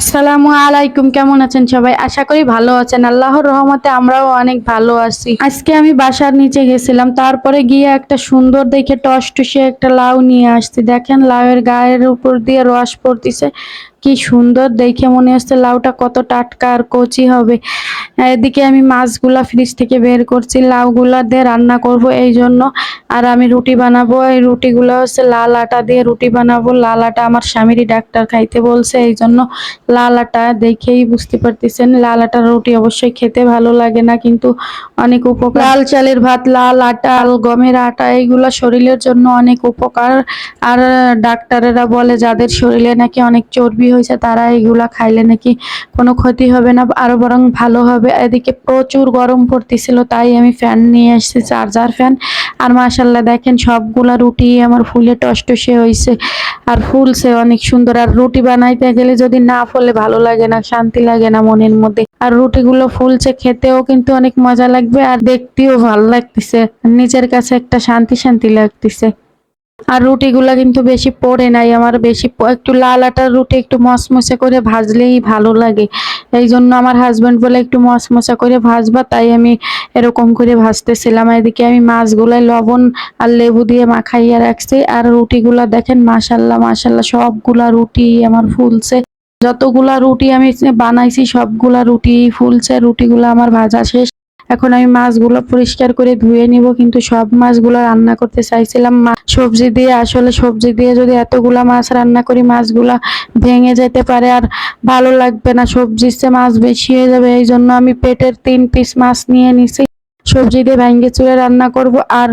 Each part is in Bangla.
আসসালামু আলাইকুম, কেমন আছেন সবাই? আশা করি ভালো আছেন। আল্লাহর রহমতে আমরাও অনেক ভালো আছি। আজকে আমি বাসার নিচে গেছিলাম, তারপরে গিয়ে একটা সুন্দর দেখে টস টুসে একটা লাউ নিয়ে আসছি। দেখেন, লাউয়ের গায়ের উপর দিয়ে রস পড়তিছে। কি সুন্দর দেখে মনে হচ্ছে লাউটা কত টাটকা আর কচি হবে। এদিকে আমি মাছগুলা ফ্রিজ থেকে বের করছি, লাউগুলা দিয়ে রান্না করব এই জন্য। আর আমি রুটি বানাবো, এই রুটিগুলো হচ্ছে লাল আটা দিয়ে রুটি বানাবো। লাল আটা আমার স্বামীরই ডাক্তার খাইতে বলছে, এই জন্য লাল আটা দেখেই বুঝতে পারতেছেন, লাল আটার রুটি অবশ্যই খেতে ভালো লাগে না, কিন্তু অনেক উপকার। লাল চালের ভাত, লাল আটা গমের আটা, এইগুলো শরীরের জন্য অনেক উপকার। আর ডাক্তারেরা বলে যাদের শরীরে নাকি অনেক চর্বি হয়েছে, তারা এইগুলা খাইলে নাকি কোনো ক্ষতি হবে না, আরও বরং ভালো হবে। এদিকে প্রচুর গরম পড়তেছিল, তাই আমি ফ্যান নিয়ে এসেছি চার্জার ফ্যান আর মাশাল্লাহ দেখেন সবগুলা রুটি আমার ফুলে টসটসে হয়েছে আর ফুলছে অনেক সুন্দর। আর রুটি বানাইতে গেলে যদি না ফলে ভালো লাগে না, শান্তি লাগে না মনের মধ্যে। আর রুটিগুলো ফুলছে, খেতেও কিন্তু অনেক মজা লাগবে, আর দেখতেও ভালো লাগতেছে। নিজের কাছে একটা শান্তি শান্তি লাগতেছে। আর রুটিগুলা কিন্তু বেশি পড়ে নাই। আমার বেশি একটু লাল আটার রুটি একটু মসমসে করে ভাজলেই ভালো লাগে। এই জন্য আমার হাজব্যান্ড বলে একটু মসমসা করে ভাজবা, তাই আমি এরকম করে ভাজতেছিলাম। এদিকে আমি মাছগুলাই লবণ আর লেবু দিয়ে মাখাইয়া রাখছি। আর রুটিগুলা দেখেন, মাশাল্লাহ মাশাল্লাহ, সবগুলা রুটি আমার ফুলছে। যতগুলা রুটি আমি বানাইছি, সবগুলা রুটি ফুলছে। রুটিগুলো আমার ভাজা শেষ। এখন আমি মাছগুলো পরিষ্কার করে ধুয়ে নিব, কিন্তু সব মাছগুলো রান্না করতে চাইছিলাম। সবজি দিয়ে, আসলে সবজি দিয়ে যদি এতগুলা মাছ রান্না করি, মাছগুলা ভেঙে যেতে পারে আর ভালো লাগবে না। সবজির মাছ বেশি হয়ে যাবে, এই জন্য আমি পেটের তিন পিস মাছ নিয়ে নিছি। সবজি দিয়ে ভেঙে চুড়ে রান্না করব আর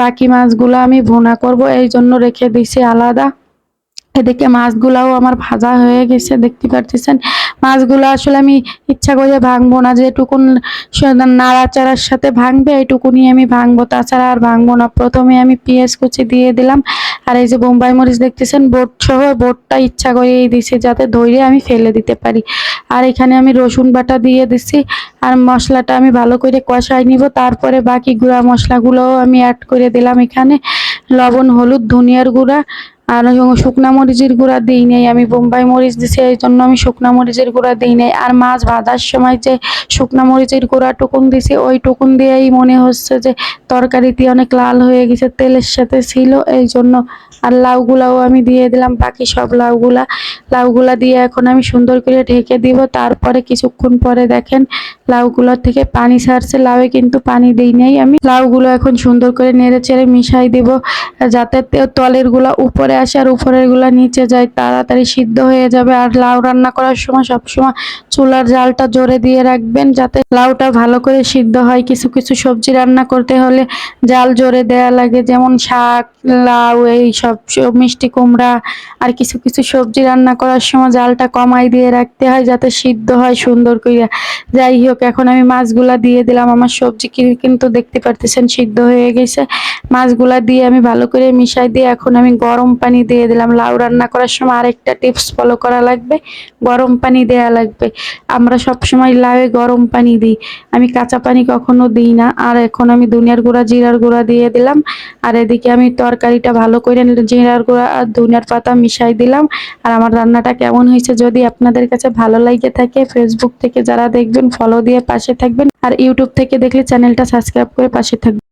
বাকি মাছগুলো আমি ভুনা করব, এই জন্য রেখে দিছি আলাদা। এদিকে মাছগুলাও আমার ভাজা হয়ে গেছে, দেখতে পারতেছেন? মাছগুলো আসলে আমি ইচ্ছা করে ভাঙবো না, যেটুকুন নাড়াচাড়ার সাথে ভাঙবে এইটুকুনি আমি ভাঙবো। তাছাড়া আর ভাঙবো না। প্রথমে আমি পেঁয়াজ কুচি দিয়ে দিলাম। আর এই যে বোম্বাই মরিচ দেখতেছেন, বোট সহ বোটটা ইচ্ছা করেই দিছি যাতে ধৈর্য আমি ফেলে দিতে পারি। আর এখানে আমি রসুন বাটা দিয়ে দিছি। আর মশলাটা আমি ভালো করে কষাই নিব। তারপরে বাকি গুঁড়া মশলাগুলোও আমি অ্যাড করে দিলাম এখানে। লবণ, হলুদ, ধনিয়ার গুঁড়া। আর শুকনা মরিচের গুঁড়া দিই নাই, আমি বোম্বাই মরিচ দিছি, এই জন্য আমি শুকনা মরিচের গুঁড়া দিই নাই। আর মাছ ভাজার সময় যে শুকনা মরিচের গুঁড়া টুকুন দিছি ওই টুকুন দিয়েই মনে হচ্ছে যে তরকারিটি অনেক লাল হয়ে গেছে, তেলের সাথে ছিল, এই জন্য আর লাউগুলাও আমি দিয়ে দিলাম, বাকি সব লাউগুলা। লাউগুলা দিয়ে এখন আমি সুন্দর করে ঢেকে দিব, তারপরে কিছুক্ষণ পরে দেখেন লাউগুলোর থেকে পানি ছাড়ছে, লাউয়ে কিন্তু পানি দিই নাই আমি। লাউগুলো এখন সুন্দর করে নেড়ে চেড়ে মিশাই দিব, যাতে তে- তলের উপরে আসে আর নিচে যায়, তাড়াতাড়ি সিদ্ধ হয়ে যাবে। আর লাউ রান্না করার সময় সবসময় চুলার জালটা জোরে দিয়ে রাখবেন, যাতে লাউটা ভালো করে সিদ্ধ হয়। কিছু কিছু সবজি রান্না করতে হলে জাল জোরে দেয়া লাগে, যেমন শাক, লাউ, এই সব মিষ্টি কুমড়া আর কিছু কিছু সবজি রান্না করার সময় জালটা কমাই দিয়ে রাখতে হয়, যাতে সিদ্ধ হয় সুন্দর করে যাই হোক, এখন আমি মাছগুলা দিয়ে দিলাম। আমার সবজি কিন্তু দেখতে পারতেছেন, সিদ্ধ হয়ে গেছে। মাছগুলা দিয়ে আমি ভালো করে মিশাই দিয়ে এখন আমি গরম পানি দিয়ে দিলাম। লাউ রান্না করার সময় আরেকটা টিপস ফলো করা লাগবে। গরম পানি দেয়া লাগবে। আমরা সব সময় লাউয়ে গরম পানি দিই। আমি কাঁচা পানি কখনো দিই না। আর এখন আমি ধনিয়ার গুঁড়া, জিরার গুঁড়া দিয়ে দিলাম। আর এদিকে আমি তরকারিটা ভালো করে জিরার গুঁড়া আর ধনিয়ার পাতা মিশাই দিলাম। আর আমার রান্নাটা কেমন হয়েছে যদি আপনাদের কাছে ভালো লাগে থাকে ফেসবুক থেকে যারা দেখবেন ফলো দিয়ে পাশে থাকবেন। আর ইউটিউব থেকে দেখলে চ্যানেলটা সাবস্ক্রাইব করে পাশে থাকবেন।